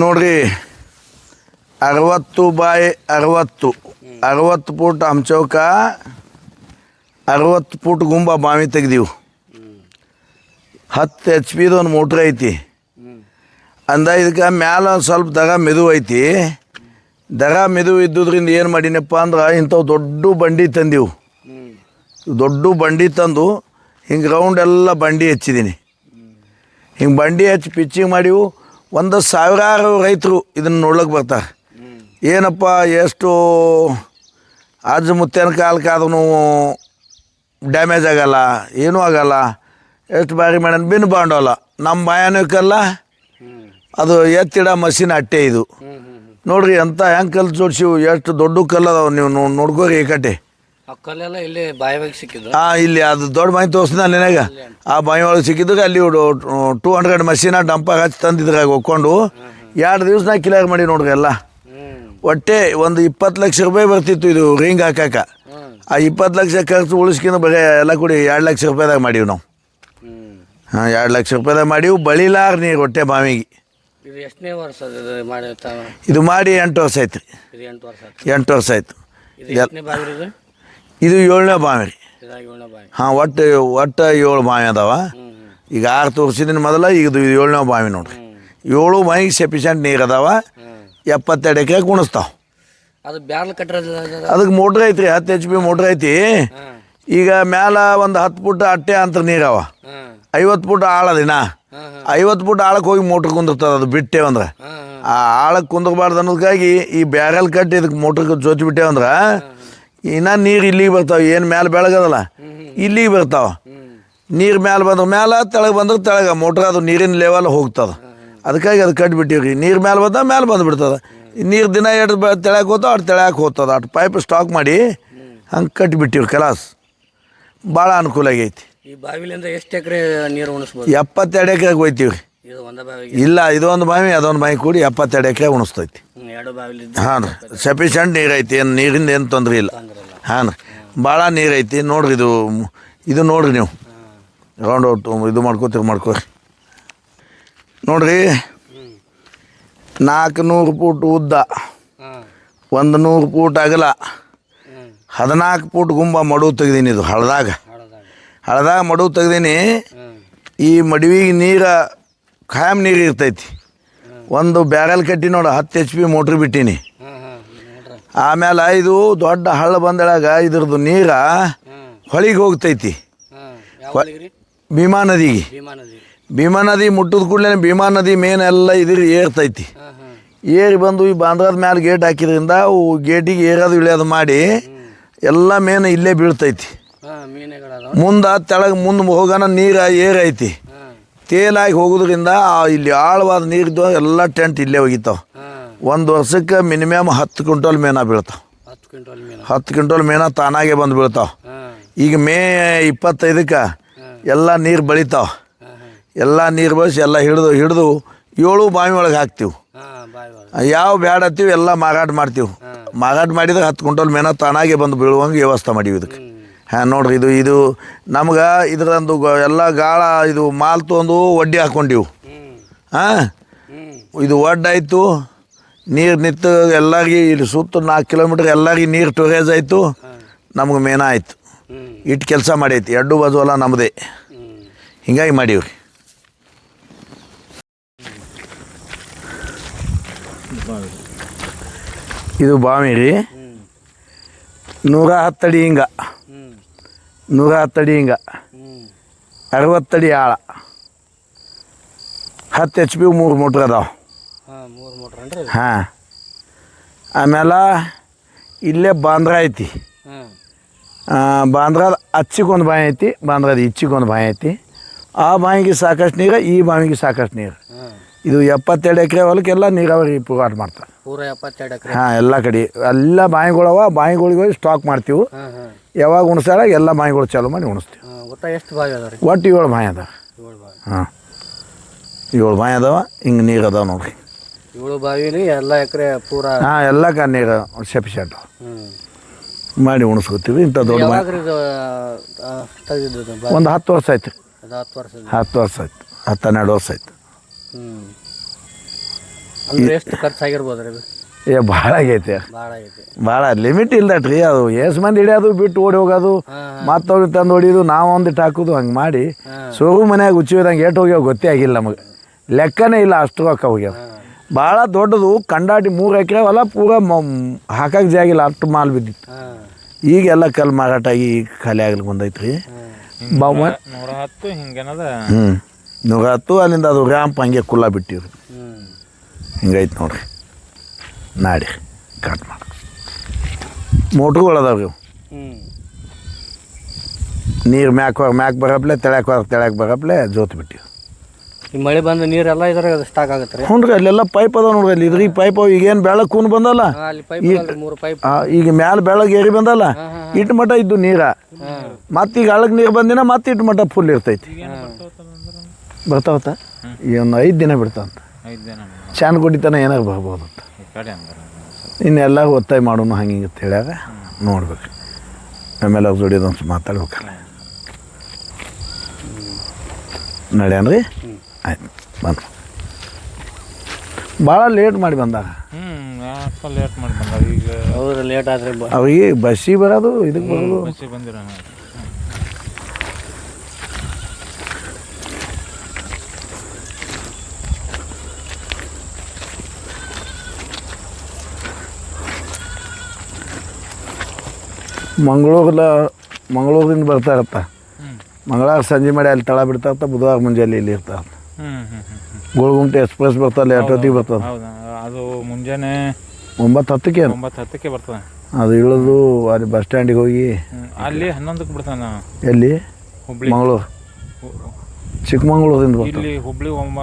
ನೋಡ್ರಿ, ಅರವತ್ತು ಬಾಯ್ ಅರವತ್ತು. ಅರವತ್ತು ಫೂಟ್ ಹಂಚೌಕ, ಅರವತ್ತು ಫೂಟ್ ಗುಂಬ ಬಾವಿ ತೆಗೆದಿವು. ಹತ್ತು ಎಚ್ ಪಿದು ಒಂದು ಮೋಟ್ರ್ ಐತಿ. ಅಂದ ಇದಕ್ಕೆ ಮ್ಯಾಲ ಸ್ವಲ್ಪ ದಗ ಮೆದು ಐತಿ. ದಗ ಮೆದು ಇದ್ದುದ್ರಿಂದ ಏನು ಮಾಡಿನಪ್ಪ ಅಂದ್ರೆ ಇಂಥವು ದೊಡ್ಡ ಬಂಡಿ ತಂದೀವು. ದೊಡ್ಡ ಬಂಡಿ ತಂದು ಹಿಂಗೆ ರೌಂಡ್ ಎಲ್ಲ ಬಂಡಿ ಹಚ್ಚಿದ್ದೀನಿ ಹಿಂಗೆ ಬಂಡಿ ಹಚ್ಚಿ ಪಿಚ್ಚಿಂಗ್ ಮಾಡಿವು. ಒಂದು ಸಾವಿರಾರು ರೈತರು ಇದನ್ನು ನೋಡ್ಲಿಕ್ಕೆ ಬರ್ತಾರೆ. ಏನಪ್ಪ ಎಷ್ಟು ಅಜ್ಜ ಮುತ್ತೇನ ಕಾಲಕ್ಕೆ ಅದನ್ನು ಡ್ಯಾಮೇಜ್ ಆಗಲ್ಲ ಏನೂ ಆಗಲ್ಲ ಎಷ್ಟು ಬಾರಿ ಮಾಡೋಣ ಬಿನ್ ಬಾಂಡೋಲ್ಲ. ನಮ್ಮ ಭಯಾನಕಲ್ಲ ಅದು ಎತ್ತಿಡ ಮಷಿನ್ ಅಟ್ಟೆ ಇದು. ನೋಡ್ರಿ ಅಂತ ಹೆಂಗೆ ಕಲ್ಲು ಜೋಡಿಸಿವು ಎಷ್ಟು ದೊಡ್ಡ ಕಲ್ಲು ಅದಾವ ನೀವು ನೋಡ್ಕೋರಿ ಈ ಕಟ್ಟೆ. ಆ ಕಲ್ಲೆಲ್ಲ ಇಲ್ಲಿ ಸಿಕ್ಕಿದ್ರು? ಅದು ದೊಡ್ಡ ಬಾಯಿ ತೋರಿಸ್ದ ನಿನಗೆ? ಆ ಬಾಯಿ ಒಳಗೆ ಸಿಕ್ಕಿದ್ರೆ ಅಲ್ಲಿ ಟೂ ಹಂಡ್ರೆಡ್ ಮಷೀನ ಡಂಪಾಗ ಹಚ್ಚಿ ತಂದಿದ್ರಾಗ ಒಕ್ಕೊಂಡು ಎರಡು ದಿವಸ ನಾ ಕಿಲಾಗ ಮಾಡಿ ನೋಡ್ರಿ ಎಲ್ಲ. ಒಟ್ಟೆ ಒಂದು ಇಪ್ಪತ್ತು ಲಕ್ಷ ರೂಪಾಯಿ ಬರ್ತಿತ್ತು ಇದು ರಿಂಗ್ ಹಾಕಾಕ ಆ ಇಪ್ಪತ್ತು ಲಕ್ಷ ಖರ್ಚು ಉಳಿಸ್ಕಿಂದು ಬರೀ ಎಲ್ಲ ಕೂಡಿ ಎರಡು ಲಕ್ಷ ರೂಪಾಯಿದಾಗ ಮಾಡೀವಿ ನಾವು. ಹಾಂ ಎರಡು ಲಕ್ಷ ರೂಪಾಯಿದಾಗ ಮಾಡೀವಿ ಬಳಿಲಾರ ನೀರು ಹೊಟ್ಟೆ ಬಾವಿಗೆ. ಇದು ಎಷ್ಟನೇ ವರ್ಷ ಇದು ಮಾಡಿ ಇದು ಮಾಡಿ ಎಂಟು ವರ್ಷ ಆಯ್ತು ರೀ ಎಂಟು ವರ್ಷ ಆಯ್ತು? ಎಂಟು ವರ್ಷ ಆಯ್ತು. ಇದು ಏಳನೇ ಬಾವಿ. ರೀ ಹಾಂ ಒಟ್ಟು ಒಟ್ಟು ಏಳು ಬಾವಿ ಅದಾವ. ಈಗ ಆರು ತೋರಿಸಿದಿನ ಮೊದಲ ಈಗ ಇದು ಏಳನೇ ಬಾವಿ ನೋಡ್ರಿ. ಏಳು ಬಾವಿಗೆ ಸಫಿಷಿಯಂಟ್ ನೀರು ಅದಾವ. ಎಪ್ಪತ್ತೆರಡು ಎಕರೆ ಕುಣಿಸ್ತಾವ. ಅದು ಬ್ಯಾರಲ್ ಅದಕ್ಕೆ ಮೋಟ್ರ್ ಐತ್ರಿ ಹತ್ತು ಎಚ್ ಪಿ ಮೋಟ್ರ್ ಐತಿ. ಈಗ ಮ್ಯಾಲ ಒಂದು ಹತ್ತು ಫುಟ್ ಅಟ್ಟೆ ಅಂತ ನೀರವ ಐವತ್ತು ಫುಟ್ ಆಳದಿನ ಐವತ್ತು ಫುಟ್ ಆಳಕ್ಕೆ ಹೋಗಿ ಮೋಟ್ರ್ ಕುಂದಿರ್ತದ ಅದು ಬಿಟ್ಟೆ ಅಂದ್ರೆ. ಆ ಆಳಕ್ಕೆ ಕುಂದ್ರಬಾರ್ದು ಅನ್ನೋದಕ್ಕಾಗಿ ಈ ಬ್ಯಾರಲ್ ಕಟ್ಟಿ ಇದಕ್ಕೆ ಮೋಟ್ರ್ ಜೋತಿ ಬಿಟ್ಟೆ ಅಂದ್ರೆ ಇನ್ನ ನೀರು ಇಲ್ಲಿಗೆ ಬರ್ತಾವೆ ಏನು ಮ್ಯಾಲೆ ಬೆಳಗದಲ್ಲ? ಇಲ್ಲಿಗೆ ಬರ್ತಾವ. ನೀರು ಮ್ಯಾಲೆ ಬಂದ್ರೆ ಮ್ಯಾಲೆ ತೆಳಗೆ ಬಂದ್ರೆ ತೆಳಗೆ. ಮೋಟ್ರ್ ಅದು ನೀರಿನ ಲೆವೆಲ್ ಹೋಗ್ತದ. ಅದಕ್ಕಾಗಿ ಅದು ಕಟ್ಬಿಟ್ಟಿವ್ರಿ. ನೀರು ಮ್ಯಾಲೆ ಬಂದ ಮ್ಯಾಲೆ ಬಂದುಬಿಡ್ತದ. ನೀರು ದಿನ ಎಷ್ಟು ಬ ತೆಳಕ್ಕೆ ಹೋತಾವ ಅಷ್ಟು ತೆಳಕ್ಕೆ ಹೋಗ್ತದ ಅಷ್ಟು ಪೈಪ್ ಸ್ಟಾಕ್ ಮಾಡಿ ಹಂಗೆ ಕಟ್ಬಿಟ್ಟಿವ್ರಿ ಕಲಾಸ್. ಭಾಳ ಅನುಕೂಲ ಆಗೈತಿ. ಈ ಬಾವಿಲಿಂದ ಎಷ್ಟು ಎಕರೆ ನೀರು ಉಣಿಸ್ಬೋದು? ಎಪ್ಪತ್ತೆರಡು ಎಕರೆಗೆ ಹೋಯ್ತೀವಿ ಇಲ್ಲ ಇದೊಂದು ಬಾವಿ ಅದೊಂದು ಬಾವಿ ಕೂಡಿ ಎಪ್ಪತ್ತೆರಡು ಎಕರೆ ಉಣಿಸ್ತೈತಿ. ಹಾಂ ರೀ ಸಫಿಷಿಯಂಟ್ ನೀರು ಐತಿ. ಏನು ನೀರಿಂದ ಏನು ತೊಂದ್ರೆ ಇಲ್ಲ. ಹಾಂ ಭಾಳ ನೀರು ಐತಿ ನೋಡ್ರಿ ಇದು ಇದು ನೋಡ್ರಿ ನೀವು. ರೌಂಡ್ ಔಟ್ ಇದು ಮಾಡ್ಕೋತೀರಿ ಮಾಡ್ಕೋರಿ ನೋಡ್ರಿ ನಾಲ್ಕು ನೂರು ಫೂಟ್ ಉದ್ದ ಒಂದು ನೂರು ಫೂಟ್ ಅಗಲ, ಹದಿನಾಲ್ಕು ಫೂಟ್ ಗುಂಬ ಮಡುವು ತೆಗ್ದೀನಿ ಇದು, ಹಳದಾಗ. ಹಾಳದಾಗ ಮಡುವು ತೆಗ್ದೀನಿ, ಈ ಮಡುವಿಗೆ ನೀರು, ಖಾಯಂ ನೀರು ಇರ್ತೈತಿ. ಒಂದು ಬ್ಯಾರಲ್ ಕಟ್ಟಿ ನೋಡು, ಹತ್ತು ಎಚ್ ಪಿ ಮೋಟ್ರ್ ಬಿಟ್ಟೀನಿ. ಆಮೇಲೆ ಇದು ದೊಡ್ಡ ಹಳ್ಳ ಬಂದಳಾಗ ಇದ್ರದ್ದು ನೀರ ಹೊಳಿಗೆ ಹೋಗ್ತೈತಿ. ಭೀಮಾ ನದಿಗೆ. ಭೀಮಾ ನದಿ. ಮುಟ್ಟದ ಕೂಡಲೇ ಭೀಮಾ ನದಿ ಮೇನ್ ಎಲ್ಲ ಇದ್ರ ಏರ್ತೈತಿ. ಏರಿ ಬಂದು ಈ ಬಾಂದ್ರದ ಮೇಲೆ ಗೇಟ್ ಹಾಕಿದ್ರಿಂದ ಅವು ಗೇಟಿಗೆ ಏರೋದು ಇಳಿಯೋದು ಮಾಡಿ ಎಲ್ಲ ಮೇನ್ ಇಲ್ಲೇ ಬೀಳ್ತೈತಿ. ಮುಂದೆ ತೆಳಗೆ ಮುಂದೆ ಹೋಗೋಣ ನೀರು ಏರೈತಿ ತೇಲಾಗಿ ಹೋಗೋದ್ರಿಂದ ಇಲ್ಲಿ ಆಳವಾದ ನೀರಿದ್ದು ಎಲ್ಲ ಟೆಂಟ್ ಇಲ್ಲೇ ಹೋಗಿತಾವ ಹಾಂ ಒಂದು ವರ್ಷಕ್ಕೆ ಮಿನಿಮಮ್ ಹತ್ತು ಕ್ವಿಂಟಲ್ ಮೇನ ಬೀಳ್ತಾವ. ಹತ್ತು ಕ್ವಿಂಟಲ್ ಮೀನಾ. ತಾನಾಗೆ ಬಂದು ಬೀಳ್ತಾವ. ಈಗ ಮೇ ಇಪ್ಪತ್ತೈದಕ್ಕೆ ಎಲ್ಲ ನೀರು ಬಳಿತಾವ. ಎಲ್ಲ ನೀರು ಬಳಸಿ ಎಲ್ಲ ಹಿಡಿದು ಹಿಡಿದು ಏಳು ಬಾವಿ ಒಳಗೆ ಹಾಕ್ತೀವಿ. ಯಾವ ಬ್ಯಾಡ ಹತ್ತೀವಿ ಎಲ್ಲ ಮಾರಾಟ ಮಾಡ್ತೀವಿ. ಮಾರಾಟ ಮಾಡಿದ್ರೆ ಹತ್ತು ಕ್ವಿಂಟಲ್ ಮೇನ ತಾನಾಗೆ ಬಂದು ಬೀಳುವಂಗೆ ವ್ಯವಸ್ಥೆ ಮಾಡೀವಿ ಇದಕ್ಕೆ ಹಾಂ ನೋಡ್ರಿ ಇದು ಇದು ನಮ್ಗೆ ಇದರಂದು ಎಲ್ಲ ಗಾಳ ಇದು ಮಾಲ್ ತೊಗೊಂಡು ಒಡ್ಡಿ ಹಾಕೊಂಡಿವು. ಹಾಂ? ಇದು ಒಡ್ಡಾಯಿತು ನೀರು ನಿಂತು ಎಲ್ಲರಿಗೆ ಇಲ್ಲಿ ಸುತ್ತ ನಾಲ್ಕು ಕಿಲೋಮೀಟ್ರ್ ಎಲ್ಲಾಗಿ ನೀರು ಟೋರೇಜ್ ಆಯಿತು. ನಮ್ಗೆ ಮೇನ ಆಯಿತು. ಇಟ್ಟು ಕೆಲಸ ಮಾಡೈತಿ. ಎರಡು ಬಾಜು ಅಲ್ಲ ನಮ್ಮದೇ ಹಿಂಗಾಗಿ ಮಾಡೀವ್ರಿ. ಇದು ಬಾವಿ ರೀ. ನೂರ ಹತ್ತಡಿ ಹಿಂಗ. ನೂರ ಹತ್ತಡಿ ಹಿಂಗ. ಅರವತ್ತಡಿ ಆಳ. ಹತ್ತು ಎಚ್ ಪಿ ಮೂರು ಮೋಟ್ರ್ ಅದಾವೆ. ಹಾಂ. ಆಮೇಲೆ ಇಲ್ಲೇ ಬಾಂದ್ರ ಐತಿ. ಬಾಂದ್ರದ ಅಚ್ಚಿಗೊಂದು ಬಾಯಿ ಐತಿ ಬಾಂದ್ರದ ಇಚ್ಚಿಗೊಂದು ಬಾಯಿ ಐತಿ. ಆ ಬಾಯಿಗೆ ಸಾಕಷ್ಟು ನೀರು ಈ ಬಾವಿಗೆ ಸಾಕಷ್ಟು ನೀರು. ಇದು ಎಪ್ಪತ್ತೆರಡು ಎಕರೆ ಹೊಲಕ್ಕೆಲ್ಲ ನೀರಾವರಿ ಪುಗಾಟ ಮಾಡ್ತಾರೆ. ಪೂರ ಎಪ್ಪತ್ತೆರಡು ಎಕರೆ? ಹಾಂ ಎಲ್ಲ ಕಡೆ. ಎಲ್ಲ ಬಾಯಿಗಳವ ಬಾಯಿಗಳಿಗೆ ಹೋಗಿ ಸ್ಟಾಕ್ ಮಾಡ್ತೀವಿ. ಯಾವಾಗ ಉಣಿಸ್ತಾರ ಎಲ್ಲ ಬಾಯಿಗಳು ಚಾಲು ಮಾಡಿ ಉಣಿಸ್ತೀವಿ. ಹಾಂ ಎಷ್ಟು ಬಾಯಿ ಅದಾವ ಒಟ್ಟು ಏಳು ಬಾಯಿ ಅದಾವ. ಬಾವಿ. ಹಾಂ. ಏಳು ಬಾಯಿ ಅದಾವ ಹಿಂಗೆ ನೀರು ಅದಾವ ನೋಡ್ರಿ. ಏಳು ಬಾವಿಲಿ ಎಲ್ಲ ಎಕರೆ ಪೂರ ಹಾಂ ಎಲ್ಲ ಕ ನೀರು ಸಫಿಷಿಯಂಟ್ ಮಾಡಿ ಉಣಿಸ್ಕೋತೀವಿ ಇಂಥ ದೊಡ್ಡ ತೆಗ್ದಿದ್ದು ಒಂದು ಹತ್ತು ವರ್ಷ ಆಯ್ತು. ಅದು ಹತ್ತು ವರ್ಷದ ಹತ್ತು ವರ್ಷ ಆಯ್ತು. ಹತ್ತು ಹನ್ನೆರಡು ವರ್ಷ ಆಯ್ತು. ಹ್ಞೂ ಅಂದ್ರೆ ಎಷ್ಟು ಖರ್ಚಾಗಿರ್ಬೋದು ರೀ ಏ ಭಾಳ ಆಗೈತೆ. ಭಾಳ ಐತಿ ಭಾಳ ಲಿಮಿಟ್ ಇಲ್ದಟ್ರಿ ಅದು ಎಷ್ಟು ಮಂದಿ ಹಿಡಿಯೋದು ಬಿಟ್ಟು ಓಡಿ ಹೋಗೋದು ಹಾಂ ಮತ್ತೆ ಅವ್ರಿಗೆ ತಂದು ಹೊಡಿಯೋದು ನಾವು ಒಂದಿಟ್ಟು ಹಾಕೋದು ಹಂಗೆ ಮಾಡಿ ಹಾಂ. ಸೋಗು ಮನ್ಯಾಗ ಉಚ್ಚಿದಂಗೆ ಏಟು ಹೋಗ್ಯಾವ ಗೊತ್ತೇ ಆಗಿಲ್ಲ ನಮಗೆ. ಲೆಕ್ಕನೇ ಇಲ್ಲ ಅಷ್ಟು ರೊಕ್ಕ ಹೋಗ್ಯಾವ. ಭಾಳ ದೊಡ್ಡದು ಕಂಡಾಟಿ ಮೂರು ಎಕರೆ ಹೊಲ ಪೂರ ಹಾಕಕ್ಕೆ ಜಾಗಿಲ್ಲ ಅಷ್ಟು ಮಾಲ್ ಬಿದ್ದಿತ್ತು. ಹಾಂ. ಈಗೆಲ್ಲ ಕಲ್ಲು ಮಾರಾಟ ಆಗಿ ಈಗ ಖಾಲಿ ಆಗ್ಲಿಕ್ಕೆ ಬಂದೈತ್ರಿ. ರೀ ಬಾವ ನೂರ ಹತ್ತು ಹಿಂಗೇನದ? ಹ್ಞೂ ನೂರ ಹತ್ತು ಅಲ್ಲಿಂದ ಅದು ರ್ಯಾಂಪ್ ಹಂಗೆ ಕುಲ್ಲ ಬಿಟ್ಟಿವ್ರಿ. ಹಿಂಗೈತೆ ನೋಡ್ರಿ. ನಾಡಿ ಕಟ್ ಮಾಡಿ. ಮೋಟ್ರುಗಳು ಅದಾವ ಇವು. ಹ್ಞೂ ನೀರು ಮ್ಯಾಕ್ ಮ್ಯಾಕ್ ಬರಪ್ಲೆ ತೆಳಕ್ ಹೊರ ತೆಳಕ್ ಬರಪ್ಲೆ ಜೋತ್ ಬಿಟ್ಟಿವಿ. ಈ ಮಳೆ ಬಂದ ನೀರೆಲ್ಲ ಇದ್ರಾಗ ಸ್ಟಾಕ್ ಆಗುತ್ತೆ ರೀ. ಹ್ಞೂ ರೀ ಅಲ್ಲೆಲ್ಲ ಪೈಪ್ ಅದಾವ ನೋಡ್ರಿ ಅಲ್ಲಿ ಇದ್ರಿಗೆ ಪೈಪ್ ಅವ ಈಗೇನು ಬೆಳಗ್ಗೆ ಕೂನ್ ಬಂದಲ್ಲ? ಹಾಂ ಅಲ್ಲಿ ಪೈಪ್ ಮೂರು ಪೈಪ್ ಆ, ಈಗ ಮ್ಯಾಲ ಬೆಳಗ್ಗೆ ಏರಿ ಬಂದಲ್ಲ ಇಟ್ ಇಟ್ಟು ಮಟ ಇದ್ದು ನೀರ. ಮತ್ತೆ ಈಗ ಅಳಗ್ ನೀರು ಬಂದಿನ ಮತ್ತೆ ಇಟ್ಟು ಮಟ ಫುಲ್ ಇರ್ತೈತಿ. ಬರ್ತಾವತ್ತ ಈ ಒಂದು ಐದು ದಿನ ಬಿಡ್ತಾವಂತ. ಐದು ದಿನ ಚಾನ್ ಕುಡಿತನ ಏನಾರು ಬರ್ಬೋದು ಅಂತ. ಈ ಕಡೆ ಅಂದ್ರೆ ಇನ್ನೆಲ್ಲ ಒತ್ತಾಯ ಮಾಡೋನು ಹಂಗೆ ಹಿಂಗೆ ಅಂತ ಹೇಳ್ಯಾರ ನೋಡ್ಬೇಕು. ಆಮೇಲೆ ಅವ್ರ ಜೋಡಿ ಮಾತಾಡ್ಬೇಕಲ್ಲ. ನಡ್ಯಾನ್ರಿ? ಆಯ್ತು ಬಂದು ಭಾಳ ಲೇಟ್ ಮಾಡಿ ಬಂದಾಗ. ಹ್ಞೂ ಲೇಟ್ ಮಾಡಿ ಬಂದ ಈಗ ಅವ್ರು ಲೇಟ್ ಆದ್ರೆ ಬ ಅವ್ರಿಗೆ ಬಸ್ಸಿಗೆ ಬರೋದು ಇದಕ್ಕೆ ಬರೋದು. ಬಸ್ಸಿಗೆ ಬಂದಿರ ಮಂಗಳೂರ್ಲ ಮಂಗಳೂರಿಂದ ಬರ್ತಾ ಇರತ್ತ. ಮಂಗಳವಾರ ಸಂಜೆ ಮಾಡಿ ಅಲ್ಲಿ ತಳ ಬಿಡ್ತಾ ಇರ್ತ ಬುಧವಾರ ಮುಂಜಾನೆ ಇಲ್ಲಿ ಹ್ಞೂ ಗೋಳ್ಗುಂಟೆ ಎಕ್ಸ್ಪ್ರೆಸ್ ಬರ್ತಲ್ಲ ಎಷ್ಟೊತ್ತಿಗೆ ಬರ್ತದೆ. ಹೌದಾ ಅದು ಮುಂಜಾನೆ ಒಂಬತ್ತು ಹತ್ತಕ್ಕೆ ಏನು ಒಂಬತ್ತು ಹತ್ತಕ್ಕೆ ಬರ್ತದೆ. ಅದು ಇಳಿದು ಅಲ್ಲಿ ಬಸ್ ಸ್ಟ್ಯಾಂಡಿಗೆ ಹೋಗಿ ಹ್ಮ್. ಅಲ್ಲಿ ಹನ್ನೊಂದಕ್ಕೆ ಬಿಡ್ತಾನೆ ಎಲ್ಲಿ? ಹುಬ್ಳಿ. ಮಂಗಳೂರು. ಹು- ಚಿಕ್ಕಮಂಗ್ಳೂರಿಂದ ಬರ್ತದೆ. ಇಲ್ಲಿ ಹುಬ್ಳಿ ಒಂಬ